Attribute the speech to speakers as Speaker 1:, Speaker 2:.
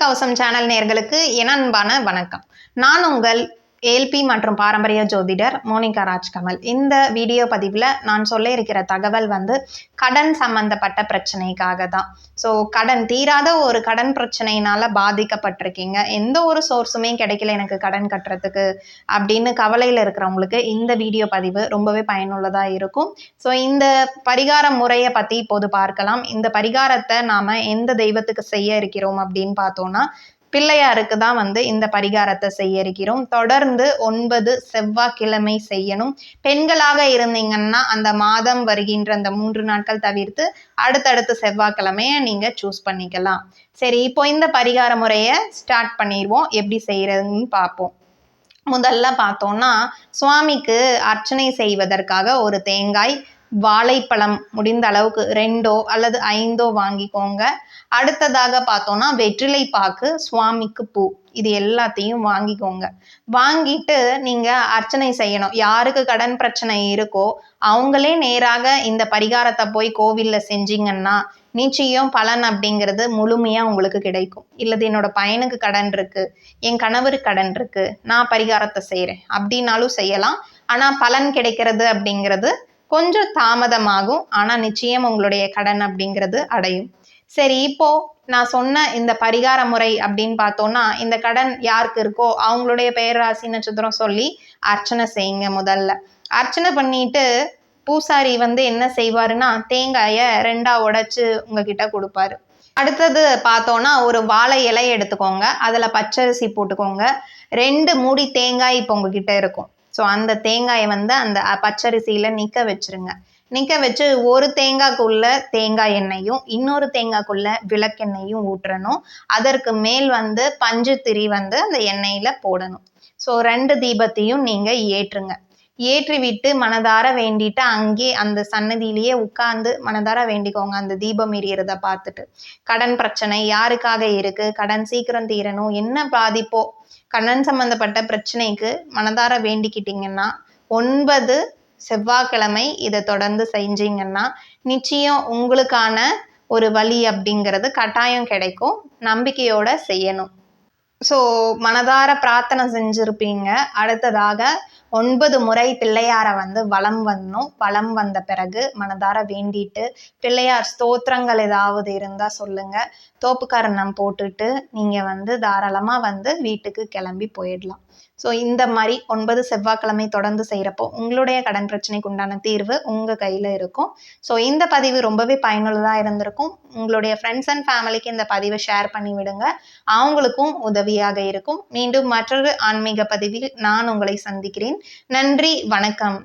Speaker 1: கவசம் சேனல் நேர்களுக்கு என் அன்பான வணக்கம். நான் உங்கள் ஏல்பி மற்றும் பாரம்பரிய ஜோதிடர் மோனிகா ராஜ்கமல். இந்த வீடியோ பதிவில் நான் சொல்ல இருக்கிற தகவல் வந்து கடன் சம்பந்தப்பட்ட பிரச்சனைக்காக தான். ஸோ கடன் தீராத ஒரு கடன் பிரச்சனையினால பாதிக்கப்பட்டிருக்கீங்க. எந்த ஒரு சோர்ஸுமே கிடைக்கல எனக்கு கடன் கட்டுறதுக்கு அப்படின்னு கவலையில் இருக்கிறவங்களுக்கு இந்த வீடியோ பதிவு ரொம்பவே பயனுள்ளதாக இருக்கும். ஸோ இந்த பரிகார முறையை பற்றி இப்போது பார்க்கலாம். இந்த பரிகாரத்தை நாம் எந்த தெய்வத்துக்கு செய்ய இருக்கிறோம் அப்படின்னு பார்த்தோன்னா பிள்ளையாருக்கு தான் வந்து இந்த பரிகாரத்தை செய்ய இருக்கிறோம் தொடர்ந்து ஒன்பது செவ்வாய்க்கிழமை செய்யணும். பெண்களாக இருந்தீங்கன்னா அந்த மாதம் வருகின்ற அந்த மூன்று நாட்கள் தவிர்த்து அடுத்தடுத்த செவ்வாய்க்கிழமைய நீங்கள் சூஸ் பண்ணிக்கலாம். சரி இப்போ இந்த பரிகார முறையை ஸ்டார்ட் பண்ணிடுவோம். எப்படி செய்கிறதுன்னு பார்ப்போம். முதல்ல பார்த்தோம்னா சுவாமிக்கு அர்ச்சனை செய்வதற்காக ஒரு தேங்காய் வாழைப்பழம் முடிந்த அளவுக்கு ரெண்டோ அல்லது ஐந்தோ வாங்கிக்கோங்க. அடுத்ததாக பார்த்தோன்னா வெற்றிலை பாக்கு சுவாமிக்கு பூ. இது எல்லாத்தையும் வாங்கிக்கோங்க. வாங்கிட்டு நீங்க அர்ச்சனை செய்யணும். யாருக்கு கடன் பிரச்சனை இருக்கோ அவங்களே நேராக இந்த பரிகாரத்தை போய் கோவில்ல செஞ்சீங்கன்னா நிச்சயம் பலன் அப்படிங்கிறது முழுமையா உங்களுக்கு கிடைக்கும். இல்லது என்னோட பையனுக்கு கடன் இருக்கு என் கணவருக்கு கடன் இருக்கு நான் பரிகாரத்தை செய்யறேன் அப்படின்னாலும் செய்யலாம். ஆனா பலன் கிடைக்கிறது அப்படிங்கிறது கொஞ்சம் தாமதமாகும் ஆனால் நிச்சயம் உங்களுடைய கடன் அப்படிங்கிறது அடையும். சரி இப்போ நான் சொன்ன இந்த பரிகார முறை அப்படின்னு பார்த்தோம்னா இந்த கடன் யாருக்கு இருக்கோ அவங்களுடைய பெயர் ராசி நட்சத்திரம் சொல்லி அர்ச்சனை செய்யுங்க முதல்ல. அர்ச்சனை பண்ணிட்டு பூசாரி வந்து என்ன செய்வாருன்னா தேங்காயை ரெண்டா உடைச்சு உங்ககிட்ட கொடுப்பாரு. அடுத்தது பார்த்தோன்னா ஒரு வாழை இலை எடுத்துக்கோங்க. அதில் பச்சரிசி போட்டுக்கோங்க. ரெண்டு மூடி தேங்காய் இப்போ உங்ககிட்ட இருக்கும். ஸோ அந்த தேங்காயை வந்து அந்த பச்சரிசியில் நிற்க வச்சுருங்க. நிற்க வச்சு ஒரு தேங்காய்க்குள்ள தேங்காய் எண்ணெயும் இன்னொரு தேங்காய்க்குள்ள விளக்கெண்ணெயும் ஊற்றணும். அதற்கு மேல் வந்து பஞ்சு திரி வந்து அந்த எண்ணெயில் போடணும். ஸோ ரெண்டு தீபத்தையும் நீங்கள் ஏற்றுங்க. ஏற்றிவிட்டு மனதார வேண்டிட்டு அங்கே அந்த சன்னதியிலேயே உட்காந்து மனதார வேண்டிக்கோங்க. அந்த தீபம் எரியறத பார்த்துட்டு. கடன் பிரச்சனை யாருக்காக இருக்கு? கடன் சீக்கிரம் தீரணும். என்ன பாதிப்போ? கடன் சம்பந்தப்பட்ட பிரச்சனைக்கு மனதார வேண்டிக்கிட்டீங்கன்னா ஒன்பது செவ்வாய்க்கிழமை இதை தொடர்ந்து செஞ்சீங்கன்னா நிச்சயம் உங்களுக்கான ஒரு வழி அப்படிங்கிறது கட்டாயம் கிடைக்கும். நம்பிக்கையோட செய்யணும். ஸோ மனதார பிரார்த்தனை செஞ்சுருப்பீங்க. அடுத்ததாக ஒன்பது முறை பிள்ளையாரை வந்து வலம் வரணும் வலம் வந்த பிறகு மனதார வேண்டிட்டு பிள்ளையார் ஸ்தோத்திரங்கள் ஏதாவது இருந்தால் சொல்லுங்கள் தோப்புக்காரணம் போட்டுட்டு நீங்கள் வந்து தாராளமாக வந்து வீட்டுக்கு கிளம்பி போயிடலாம். ஸோ இந்த மாதிரி ஒன்பது செவ்வாய்க்கிழமை தொடர்ந்து செய்கிறப்போ உங்களுடைய கடன் பிரச்சனைக்கு உண்டான தீர்வு உங்கள் கையில் இருக்கும். ஸோ இந்த பதிவு ரொம்பவே பயனுள்ளதாக இருந்திருக்கும். உங்களுடைய ஃப்ரெண்ட்ஸ் அண்ட் ஃபேமிலிக்கு இந்த பதிவை ஷேர் பண்ணி விடுங்க. அவங்களுக்கும் உதவியாக இருக்கும். மீண்டும் மற்றொரு ஆன்மீக பதிவில் நான் உங்களை சந்திக்கிறேன். நன்றி வணக்கம்.